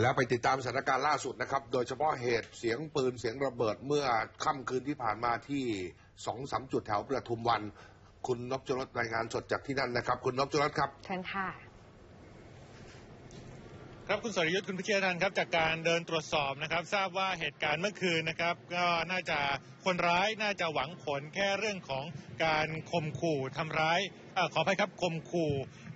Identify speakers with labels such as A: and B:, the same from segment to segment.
A: แล้วไปติดตามสถานการณ์ล่าสุดนะครับ โดยเฉพาะเหตุเสียงปืนเสียงระเบิดเมื่อค่ำคืนที่ผ่านมาที่สองสามจุดแถวประทุมวัน คุณนพจรสรายงานสดจากที่นั่นนะครับ คุณนพจรสครับ
B: เชิญค่ะ
C: ครับคุณสรยุทธ์คุณพิเชษทันครับ จากการเดินตรวจสอบนะครับ ทราบว่าเหตุการณ์เมื่อคืนนะครับ ก็น่าจะคนร้ายน่าจะหวังผลแค่เรื่องของการข่มขู่ทำร้ายเออขออภัยครับข่มขู่เอ่อ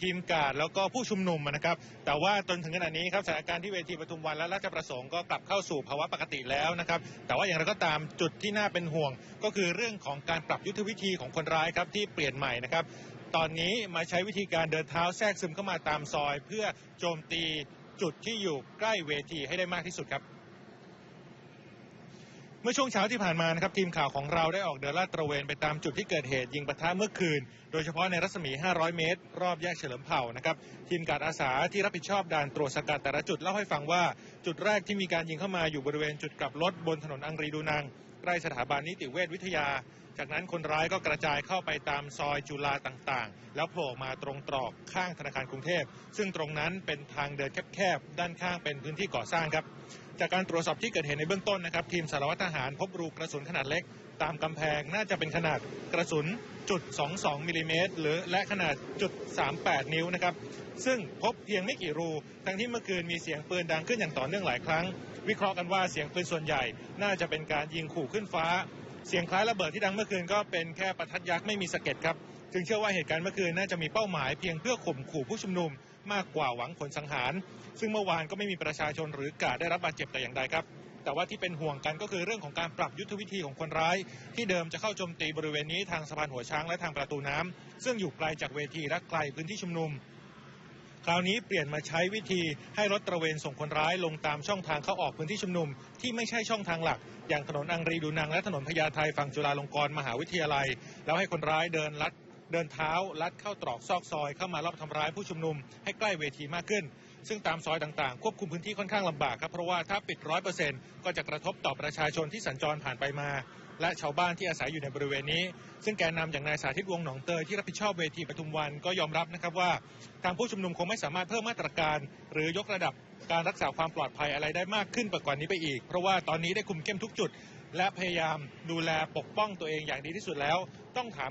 C: ทีมกาดแล้วก็ผู้ชุมนุมนะครับ แต่ว่าจนถึงขณะนี้ครับสถานการณ์ที่เวทีปทุมวันและราชประสงค์ก็กลับเข้าสู่ภาวะปกติแล้วนะครับ แต่ว่าอย่างไรก็ตามจุดที่น่าเป็นห่วง ก็คือเรื่องของการปรับยุทธวิธีของคนร้ายครับที่เปลี่ยนใหม่นะครับ ตอนนี้มาใช้วิธีการเดินเท้าแทรกซึมเข้ามาตามซอย เพื่อโจมตีจุดที่อยู่ใกล้เวทีให้ได้มากที่สุดครับ เมื่อช่วงเช้าที่ผ่านมานะครับทีมข่าวของเราได้ออกเดินลาดตระเวนไปตามจุดที่เกิดเหตุยิงปะทะเมื่อคืน โดยเฉพาะในรัศมี 500 เมตร รอบแยกเฉลิมเผ่านะครับทีมการอาสาที่รับผิดชอบด่านตรวจสกัดแต่ละจุดเล่าให้ฟังว่าจุดแรกที่มีการยิงเข้ามาอยู่บริเวณจุดกลับรถบนถนนอังรีดูนัง ใกล้สถาบันนิติเวชวิทยา จากนั้นคนร้ายก็กระจายเข้าไปตามซอยจุฬาต่างๆ แล้วโผล่มาตรงตรอกข้างธนาคารกรุงเทพ ซึ่งตรงนั้นเป็นทางเดินแคบๆ ด้านข้างเป็นพื้นที่ก่อสร้างครับ จากการตรวจสอบที่เกิดเหตุในเบื้องต้นนะครับ ทีมสารวัตรทหารพบรูกระสุนขนาดเล็ก ตามกำแพงน่าจะเป็นขนาดกระสุนจุด22มิลลิเมตรหรือและขนาดจุด38 นิ้วนะครับ ซึ่งพบเพียงไม่กี่รู ทั้งที่เมื่อคืนมีเสียงปืนดังขึ้นอย่างต่อเนื่องหลายครั้ง วิเคราะห์กันว่าเสียงปืนส่วนใหญ่ น่าจะเป็นการยิงขู่ขึ้นฟ้า เสียงคล้ายระเบิดที่ดังเมื่อคืนก็เป็นแค่ประทัดยักษ์ไม่มีสะเก็ดครับจึงเชื่อว่าเหตุการณ์เมื่อคืนน่าจะมีเป้าหมายเพียงเพื่อข่มขู่ผู้ชุมนุมมากกว่าหวังผลสังหาร ซึ่งเมื่อวานก็ไม่มีประชาชนหรือกาดได้รับบาดเจ็บแต่อย่างใดครับ แต่ว่าที่เป็นห่วงกันก็คือเรื่องของการปรับยุทธวิธีของคนร้าย ที่เดิมจะเข้าโจมตีบริเวณนี้ทางสะพานหัวช้างและทางประตูน้ำซึ่งอยู่ไกลจากเวทีและไกลพื้นที่ชุมนุม คราวนี้เปลี่ยนมาใช้วิธีให้รถตระเวนส่งคนร้ายลงตามช่องทางเข้าออกพื้นที่ชุมนุม ที่ไม่ใช่ช่องทางหลัก อย่างถนนอังรีดูนังและถนนพญาไทฝั่งจุฬาลงกรณ์มหาวิทยาลัย แล้วให้คนร้ายเดินลัดเดินเท้าลัดเข้าตรอกซอกซอยเข้ามารอบทำร้ายผู้ชุมนุมให้ใกล้เวทีมากขึ้น ซึ่งตามซอยต่างๆ ควบคุมพื้นที่ค่อนข้างลำบากครับเพราะว่าถ้าปิดร้อยเปอร์เซ็นต์ก็จะกระทบต่อประชาชนที่สัญจรผ่านไปมา และชาวบ้านที่อาศัยอยู่ในบริเวณนี้ ซึ่งแกนนำอย่างนายสาธิตวงหนองเตยที่รับผิดชอบเวทีปทุมวันก็ยอมรับนะครับว่า ทางผู้ชุมนุมคงไม่สามารถเพิ่มมาตรการ หรือยกระดับการรักษาความปลอดภัยอะไรได้มากขึ้นกว่านี้ไปอีก เพราะว่าตอนนี้ได้คุมเข้มทุกจุด และพยายามดูแลปกป้องตัวเองอย่างดีที่สุดแล้วต้องถาม